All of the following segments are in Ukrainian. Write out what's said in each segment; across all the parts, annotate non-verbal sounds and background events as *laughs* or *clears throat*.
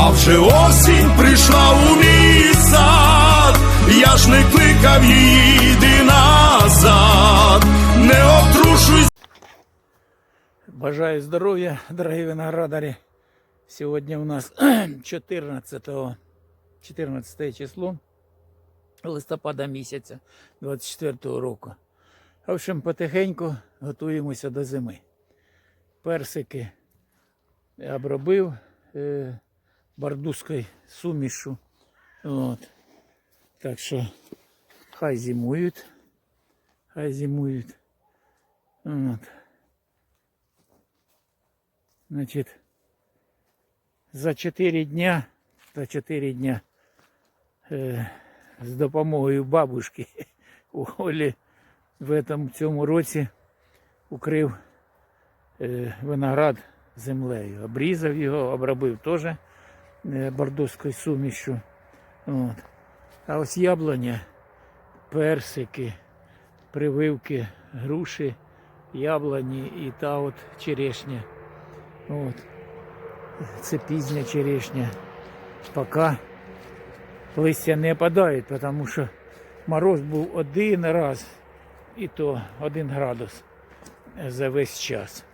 А вже осінь прийшла у мій сад, я ж не кликав її, йди назад, не обтрушуй Бажаю здоров'я, дорогі виноградарі. Сьогодні у нас *clears throat* 14, 14 число листопада місяця 24 року. В общем, потихеньку готуємося до зими. Персики обробив е, бардузькою сумішу. От. Так що хай зимують. Хай зимують. От. Значит, за 4 дня, за 4 дня е, з допомогою бабушки у *laughs* Олі в этом, цьому році укрив е, виноград землею. Обрізав його, обробив теж бордоською сумішю. От. А ось яблуня, персики, прививки, груші, яблуні і та от черешня. От. Це пізня черешня. Поки листя не опадає, тому що мороз був один раз, і то один градус за весь час.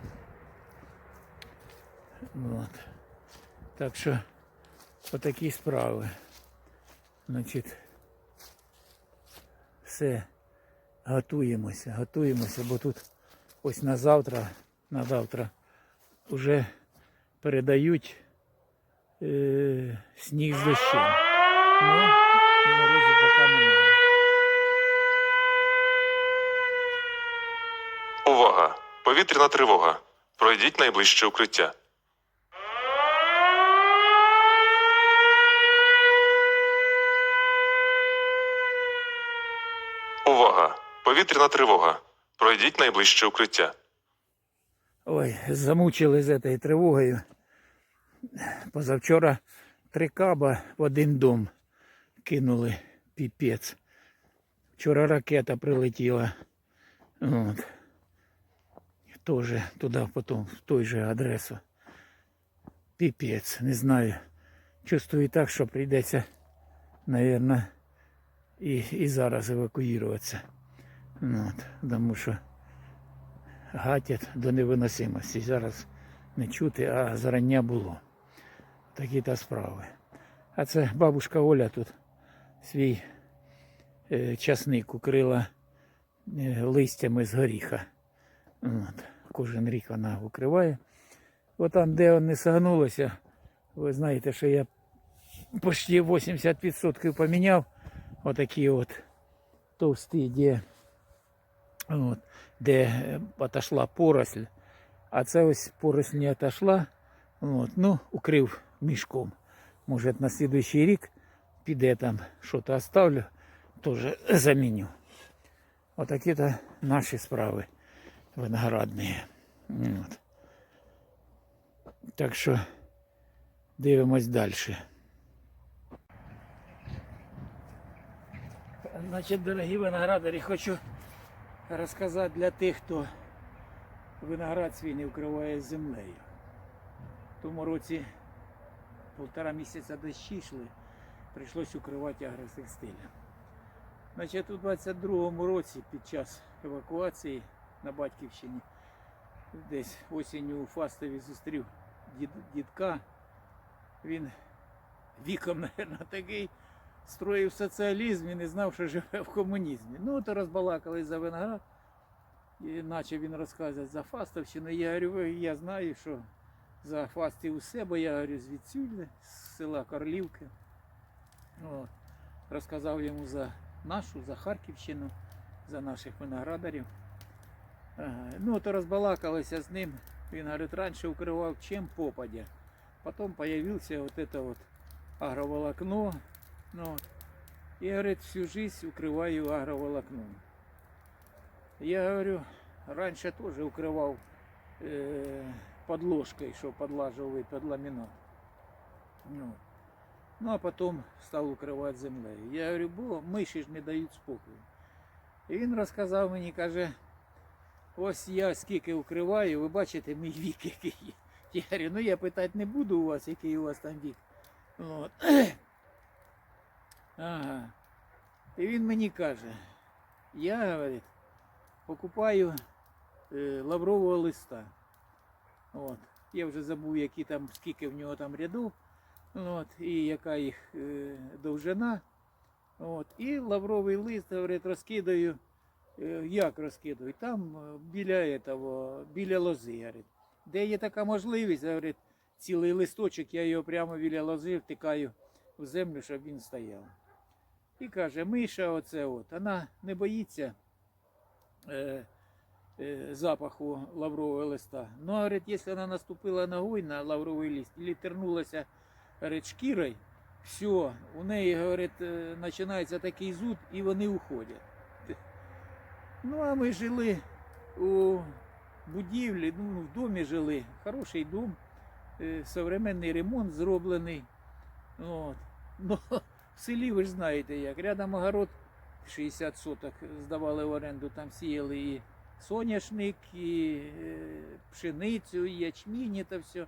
От. Так що отакі справи. Значить, все, готуємося, готуємося, бо тут ось на завтра, на завтра вже передають е, сніг з дощем. Ну. Увага! Повітряна тривога. Пройдіть найближче укриття. Увага! Повітряна тривога. Пройдіть найближче укриття. Ой, замучили з цією тривогою. Позавчора три каба в один дом кинули піпець. Вчора ракета прилетіла. От. Тоже туди потім, в той же адресу. Піпець, не знаю. Чувствую так, що прийдеться, мабуть, і, і зараз евакуюватися. От. Тому що гатять до невиносимості. Зараз не чути, а зарання було. Такі та справи. А це бабушка Оля тут свій е, часник укрила е, листями з горіха. От. Кожен рік вона укриває. От там, де не сагнулося, ви знаєте, що я почти 80% поміняв. Отакі от товсті, де от, де е, отошла поросль, а це ось поросль не отошла, от, ну, укрив мішком. Може на слідуючий рік піде там, що-то оставлю, теж заміню. Отакі то наші справи виноградні. От. Так що дивимось далі. Значить, дорогі виноградарі, хочу розказати для тих, хто виноград свій не вкриває землею. В тому році півтора місяця дощі йшли, прийшлось укривати агротекстилем. Значить, у 22-му році під час евакуації на Батьківщині десь осінню у Фастові зустрів дід, дідка. Він віком, *laughs* мабуть, такий строїв соціалізм і не знав, що живе в комунізмі. Ну, то розбалакались за виноград. І почав він розказувати за Фастовщину. Я говорю, я знаю, що за Фастів усе, бо я говорю, звідсюди, з села Корлівки. От. Розказав йому за нашу, за Харківщину, за наших виноградарів. Ага. Ну, то розбалакалися з ним. Він говорить, раніше укривав чим попадя. Потом появился вот это вот агроволокно. Ну, вот. и говорит, всю жизнь укрываю агроволокном. Я говорю, раньше тоже укрывал э, подложкой, что подлаживает под ламинат. Ну, ну, а потом стал укривати землею. Я говорю, бо миші ж не дають спокою. І він розказав мені, каже, ось я скільки укриваю, ви бачите мій вік який є. Я говорю, ну я питати не буду у вас, який у вас там вік. От. Ага. І він мені каже, я, говорить, покупаю е, лаврового листа. От. Я вже забув, які там, скільки в нього там ряду, от, і яка їх е, довжина. От. І лавровий лист, говорить, розкидаю. Е, Як розкидаю? Там е, біля этого, біля лози, говорить. Де є така можливість, говорить, цілий листочок, я його прямо біля лози втикаю в землю, щоб він стояв. І каже, Миша, оце от, вона не боїться е, е, запаху лаврового листа. Ну, говорить, якщо вона наступила ногою на лавровий лист і тернулася шкірою, все, у неї, говорить, е, починається такий зуд, і вони уходять. Ну, а ми жили у будівлі, ну, в домі жили, хороший дом, е, современний ремонт зроблений. От. *laughs* Ну, в селі ви ж знаєте як. Рядом огород 60 соток здавали в оренду, там сіяли і соняшник, і е, пшеницю, і ячмінь, і та все.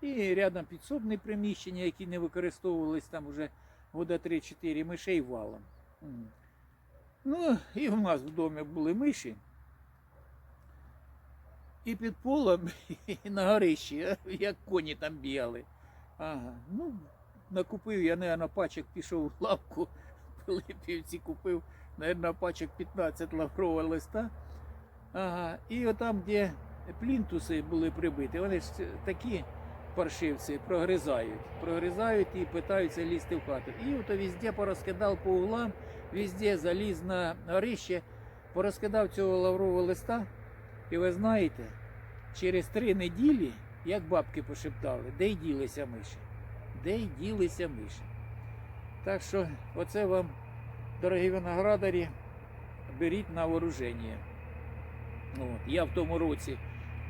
І рядом підсобне приміщення, які не використовувались там вже года 3-4 мишей валом. Ну, і в нас в домі були миші. І під полом, *laughs* і на горищі, як коні там бігали. Ага. Ну, накупив я, наверное, пачок пішов в лавку, *laughs* Пилипівці купив, наверное, пачок 15 лаврового листа. Ага. І отам, де плінтуси були прибиті, вони ж такі паршивці прогризають. Прогризають і питаються лізти в хату. І ото везде порозкидав по углам, везде заліз на горище, порозкидав цього лаврового листа. І ви знаєте, через три неділі, як бабки пошептали, де й ділися миші Де й ділися миші. Так що, оце вам, дорогі виноградарі, беріть на вооруження. От. Я в тому році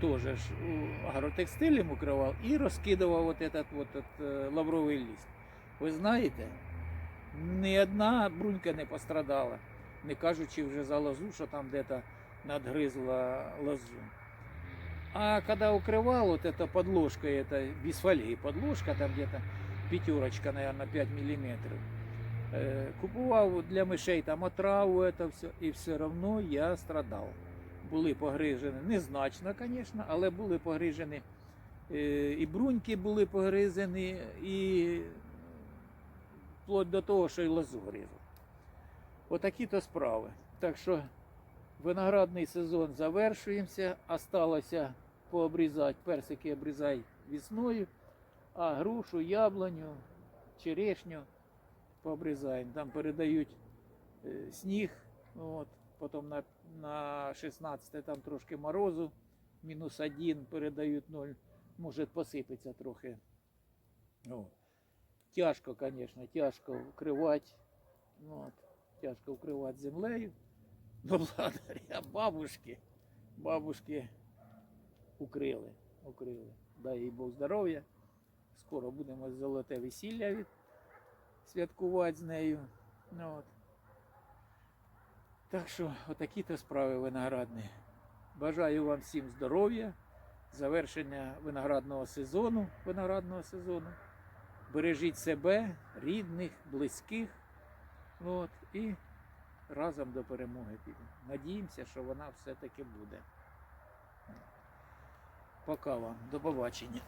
теж ж у агротекстилем укривав і розкидував от этот, вот, от, е, лавровий ліст. Ви знаєте, ні одна брунька не пострадала, не кажучи вже за лозу, що там де-то надгрызла лозу. А когда укрывал вот эта подложка, это без фольги подложка, там где-то пятерочка, наверное, 5 миллиметров, э, купував для мишей там отраву, это все, і все одно я страдав. Були погрижені, незначно, звісно, але були погрижені е, і бруньки були погризані, і вплоть до того, що й лозу гризли. Отакі то справи. Так що Виноградний сезон завершуємося. Осталося пообрізати, персики обрізай весною, а грушу, яблуню, черешню пообрізаємо. Там передають е, сніг, от, потім на, на 16 там трошки морозу, мінус один передають 0, може посипеться трохи. От. Тяжко, звісно, тяжко вкривати. От, тяжко вкривати землею. Ну, благодаря *laughs* бабушки, бабушки укрили, укрили. Дай їй Бог здоров'я. Скоро будемо золоте весілля від святкувати з нею. Ну, от. Так що, отакі то справи виноградні. Бажаю вам всім здоров'я, завершення виноградного сезону, виноградного сезону. Бережіть себе, рідних, близьких. От, і разом до перемоги підемо. Надіємося, що вона все-таки буде. Пока вам. До побачення.